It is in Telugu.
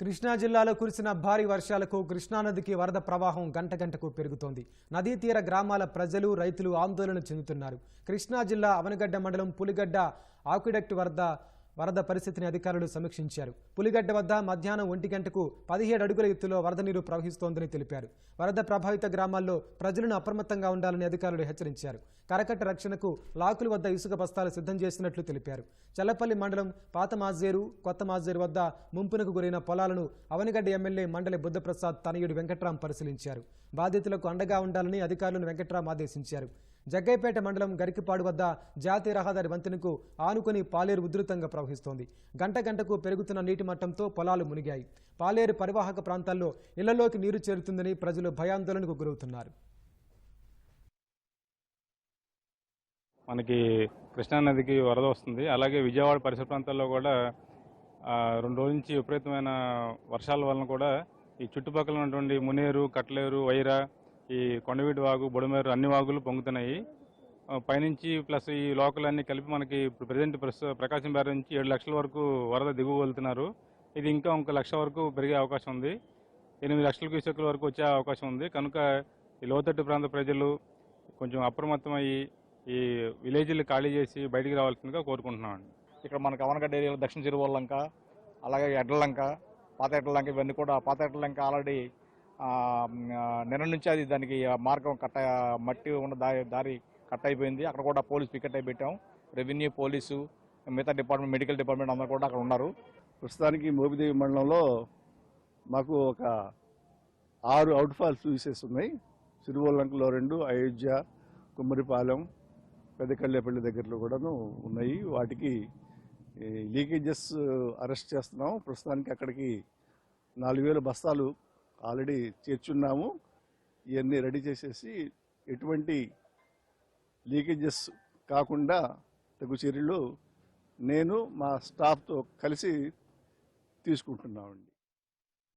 కృష్ణా జిల్లాలో కురిసిన భారీ వర్షాలకు కృష్ణానదికి వరద ప్రవాహం గంట గంటకు పెరుగుతోంది. నదీ తీర గ్రామాల ప్రజలు రైతులు ఆందోళన చెందుతున్నారు. కృష్ణా జిల్లా అవనగడ్డ మండలం పులిగడ్డ ఆక్విడక్ట్ వరద వరద పరిస్థితిని అధికారులు సమీక్షించారు. పులిగడ్డ వద్ద మధ్యాహ్నం ఒంటి గంటకు పదిహేడు అడుగుల ఎత్తులో వరద నీరు ప్రవహిస్తోందని తెలిపారు. వరద ప్రభావిత గ్రామాల్లో ప్రజలను అప్రమత్తంగా ఉండాలని అధికారులు హెచ్చరించారు. కరకట్ట రక్షణకు లాకుల వద్ద ఇసుక బస్తాలు సిద్ధం చేసినట్లు తెలిపారు. చల్లపల్లి మండలం పాత మాజేరు కొత్త మాజేరు వద్ద ముంపునకు గురైన పొలాలను అవనిగడ్డ ఎమ్మెల్యే మండలి బుద్ధప్రసాద్ తనయుడు వెంకట్రాం పరిశీలించారు. బాధితులకు అండగా ఉండాలని అధికారులను వెంకట్రాం ఆదేశించారు. జగ్గైపేట మండలం గరికిపాడు వద్ద జాతీయ రహదారి వంతెనకు ఆనుకుని పాలేరు ఉధృతంగా ప్రవహిస్తోంది. గంట గంటకు పెరుగుతున్న నీటి మట్టంతో పొలాలు మునిగాయి. పాలేరు పరివాహక ప్రాంతాల్లో ఇళ్ళలోకి నీరు చేరుతుందని ప్రజలు భయాందోళనకు గురవుతున్నారు. మనకి కృష్ణానదికి వరద వస్తుంది. అలాగే విజయవాడ పరిసర ప్రాంతాల్లో కూడా రెండు రోజుల నుంచి విపరీతమైన వర్షాల వలన కూడా ఈ చుట్టుపక్కల ఉన్నటువంటి మునేరు కట్లేరు వైరా ఈ కొండవీటి వాగు బుడమేరు అన్ని వాగులు పొంగుతున్నాయి. పైనుంచి ప్లస్ ఈ లోకల్ అన్ని కలిపి మనకి ఇప్పుడు ప్రజెంట్ ప్రకాశం బ్యారేజ్ నుంచి ఏడు లక్షల వరకు వరద దిగువ వెళ్తున్నారు ఇది ఇంకా ఒక లక్ష వరకు పెరిగే అవకాశం ఉంది. ఎనిమిది లక్షల క్యూసెక్ల వరకు వచ్చే అవకాశం ఉంది. కనుక ఈ లోతట్టు ప్రాంత ప్రజలు కొంచెం అప్రమత్తమయ్యి ఈ విలేజ్లు ఖాళీ చేసి బయటికి రావాల్సిందిగా కోరుకుంటున్నామండి. ఇక్కడ మనకు అవనగడ్డ ఏరియాలో దక్షిణ చెరువు లంక అలాగే ఎడ్లలంక పాత ఎడ్లలంక ఇవన్నీ కూడా పాత ఎడ్లలంక ఆల్రెడీ నిన్న నుంచి అది దానికి మార్గం కట్ట మట్టి ఉన్న దారి దారి కట్ అయిపోయింది. అక్కడ కూడా పోలీస్ పికెట్ అయి పెట్టాం. రెవెన్యూ పోలీసు మిగతా డిపార్ట్మెంట్ మెడికల్ డిపార్ట్మెంట్ అందరూ కూడా అక్కడ ఉన్నారు. ప్రస్తుతానికి మోబిదేవి మండలంలో మాకు ఒక ఆరు అవుట్ ఫాల్స్ యూసెస్ ఉన్నాయి. సిరువల్లంకలో రెండు అయోధ్య కుమ్మరిపాలెం పెద్దకల్లేపల్లి దగ్గరలో కూడాను ఉన్నాయి. వాటికి లీకేజెస్ అరెస్ట్ చేస్తున్నాం. ప్రస్తుతానికి అక్కడికి నాలుగు బస్తాలు ఆల్రెడీ చేర్చున్నాము. ఇవన్నీ రెడీ చేసేసి ఎటువంటి లీకేజెస్ కాకుండా తగు చర్యలు నేను మా స్టాఫ్తో కలిసి తీసుకుంటున్నామండి.